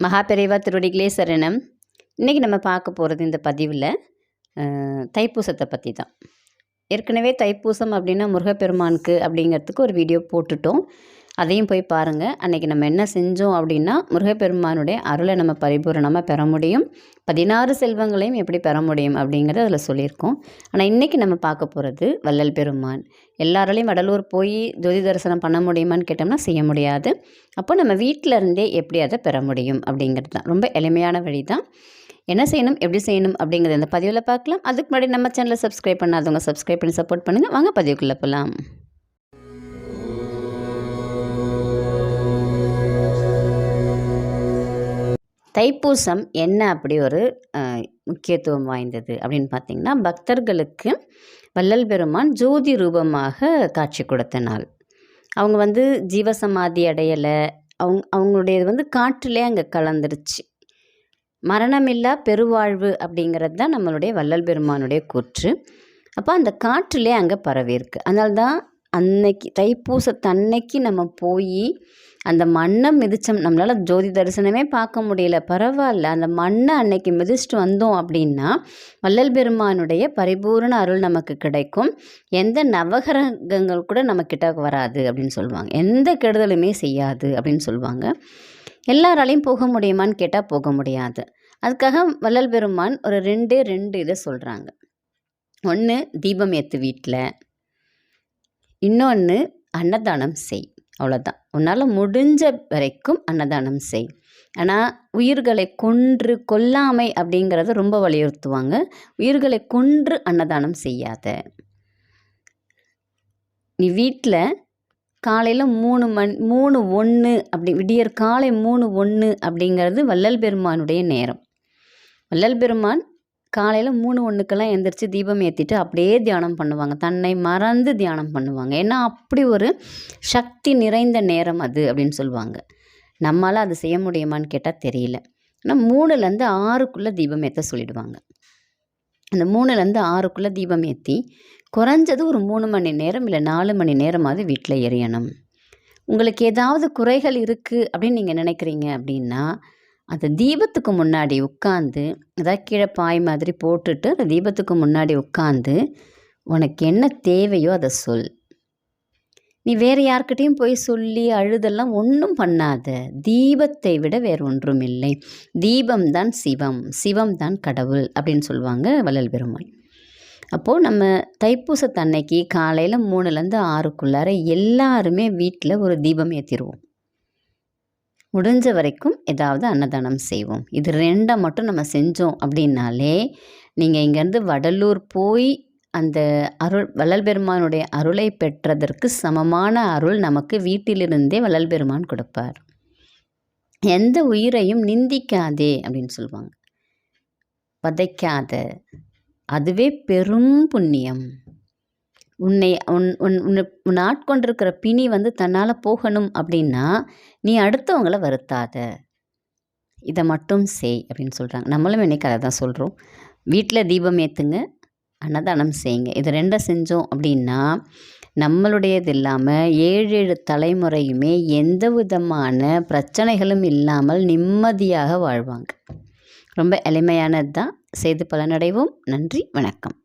மகாபெரிவா திருவடிகளே சரணம் இன்றைக்கி நம்ம பார்க்க போகிறது இந்த பதிவில் தைப்பூசத்தை பற்றி தான் ஏற்கனவே தைப்பூசம் அப்படின்னா முருகப்பெருமானுக்கு அப்படிங்கிறதுக்கு ஒரு வீடியோ போட்டுட்டோம். அதையும் போய் பாருங்கள் அன்றைக்கி நம்ம என்ன செஞ்சோம் அப்படின்னா முருகப்பெருமானுடைய அருளை நம்ம பரிபூரணமாக பெற முடியும். பதினாறு செல்வங்களையும் எப்படி பெற முடியும் அப்படிங்கிறத அதில் சொல்லியிருக்கோம். ஆனால் இன்றைக்கி நம்ம பார்க்க போகிறது வள்ளல் பெருமான். எல்லாராலையும் வடலூர் போய் ஜோதி தரிசனம் பண்ண முடியுமான்னு கேட்டோம்னா செய்ய முடியாது. அப்போ நம்ம வீட்டில் இருந்தே எப்படி அதை பெற முடியும் அப்படிங்கிறது தான். ரொம்ப எளிமையான வழி தான். என்ன செய்யணும் எப்படி செய்யணும் அப்படிங்கிறத இந்த பதிவில் பார்க்கலாம். அதுக்கு முன்னாடி நம்ம சேனலை சப்ஸ்கிரைப் பண்ணாதவங்க சப்ஸ்கிரைப் பண்ணி சப்போர்ட் பண்ணுங்கள் வாங்க பதிவுக்குள்ளே போகலாம் தைப்பூசம் என்ன அப்படி ஒரு முக்கியத்துவம் வாய்ந்தது அப்படின்னு பார்த்தீங்கன்னா பக்தர்களுக்கு வள்ளல் பெருமான் ஜோதி ரூபமாக காட்சி கொடுத்த நாள். அவங்க வந்து ஜீவசமாதி அடையலை. அவங்க அவங்களுடையது வந்து காற்றிலே அங்கே கலந்துருச்சு. மரணமில்லா பெருவாழ்வு அப்படிங்கிறது தான் நம்மளுடைய வள்ளல் பெருமானுடைய கூற்று. அப்போ அந்த காற்றிலே அங்கே பரவியிருக்கு. அதனால்தான் அன்னைக்கு தைப்பூசத்தன்னைக்கு நம்ம போய் அந்த மண்ணை மிதித்தோம் நம்மளால் ஜோதி தரிசனமே பார்க்க முடியல. பரவாயில்ல. அந்த மண்ணை அன்னைக்கு மிதிச்சிட்டு வந்தோம் அப்படின்னா வள்ளல் பெருமானுடைய பரிபூரண அருள் நமக்கு கிடைக்கும். எந்த நவகிரகங்கள் கூட நம்ம கிட்ட வராது அப்படின்னு சொல்லுவாங்க. எந்த கெடுதலுமே செய்யாது அப்படின்னு சொல்லுவாங்க. எல்லாராலையும் போக முடியுமான்னு கேட்டால் போக முடியாது. அதுக்காக வள்ளல் பெருமான் ஒரு ரெண்டே ரெண்டு இதை சொல்கிறாங்க ஒன்று தீபம் ஏற்று வீட்டில் இன்னொன்று அன்னதானம் செய். அவ்வளோதான் உன்னால் முடிஞ்ச வரைக்கும் அன்னதானம் செய். ஆனால் உயிர்களை கொன்று கொல்லாமை அப்படிங்கிறத ரொம்ப வலியுறுத்துவாங்க. உயிர்களை கொன்று அன்னதானம் செய்யாத. நீ வீட்டில் காலையில் மூணு மண் மூணு ஒன்று அப்படி விடியற் காலை மூணு ஒன்று அப்படிங்கிறது வள்ளல் பெருமானுடைய நேரம். வள்ளல் பெருமான் காலையில் மூணு ஒன்றுக்கெல்லாம் எந்திரிச்சு தீபம் ஏற்றிட்டு அப்படியே தியானம் பண்ணுவாங்க. தன்னை மறந்து தியானம் பண்ணுவாங்க. ஏன்னா அப்படி ஒரு சக்தி நிறைந்த நேரம் அது அப்படின்னு சொல்லுவாங்க. நம்மளால் அது செய்ய முடியுமான்னு கேட்டால் தெரியல. ஆனால் மூணுலேருந்து ஆறுக்குள்ளே தீபம் ஏற்ற சொல்லிடுவாங்க. அந்த மூணுலேருந்து ஆறுக்குள்ளே தீபம் ஏற்றி குறைஞ்சது ஒரு மூணு மணி நேரம் இல்லை நாலு மணி நேரமாவது வீட்டில் எரியணும். உங்களுக்கு ஏதாவது குறைகள் இருக்குது அப்படின்னு நீங்கள் நினைக்கிறீங்க அப்படின்னா அந்த தீபத்துக்கு முன்னாடி உட்காந்து அதாவது கீழே பாய் மாதிரி போட்டுட்டு அந்த தீபத்துக்கு முன்னாடி உட்காந்து உனக்கு என்ன தேவையோ அதை சொல். நீ வேறு யார்கிட்டயும் போய் சொல்லி அழுதெல்லாம் ஒன்றும் பண்ணாத. தீபத்தை விட வேறு ஒன்றும் இல்லை. தீபம்தான் சிவம். சிவம் தான் கடவுள் அப்படின்னு சொல்லுவாங்க வள்ளல் பெருமாள். அப்போது நம்ம தைப்பூசத்தன்னைக்கு காலையில் மூணுலேருந்து ஆறுக்குள்ளார எல்லாருமே வீட்டில் ஒரு தீபம் ஏற்றிடுவோம் முடிஞ்ச வரைக்கும் ஏதாவது அன்னதானம் செய்வோம். இது ரெண்டை மட்டும் நம்ம செஞ்சோம் அப்படின்னாலே நீங்கள் இங்கேருந்து வடலூர் போய் அந்த அருள் வள்ளல் பெருமானுடைய அருளை பெற்றதற்கு சமமான அருள் நமக்கு வீட்டிலிருந்தே வள்ளல் பெருமான் கொடுப்பார். எந்த உயிரையும் நிந்திக்காதே அப்படின்னு சொல்லுவாங்க. வதைக்காத அதுவே பெரும் புண்ணியம். உன்னை உன் உன் உன்னை உன் ஆட்கொண்டிருக்கிற பிணி வந்து தன்னால் போகணும் அப்படின்னா நீ அடுத்தவங்கள வருத்தாத. இதை மட்டும் செய் அப்படின்னு சொல்கிறாங்க நம்மளும் இன்றைக்கி அதை தான் சொல்கிறோம் வீட்டில் தீபம் ஏற்றுங்க அன்னதானம் செய்யுங்க. இது ரெண்டை செஞ்சோம் அப்படின்னா நம்மளுடையது இல்லாமல் ஏழு ஏழு தலைமுறையுமே எந்த விதமான பிரச்சனைகளும் இல்லாமல் நிம்மதியாக வாழ்வாங்க. ரொம்ப எளிமையானது தான் செய்து பலனடைவோம். நன்றி வணக்கம்.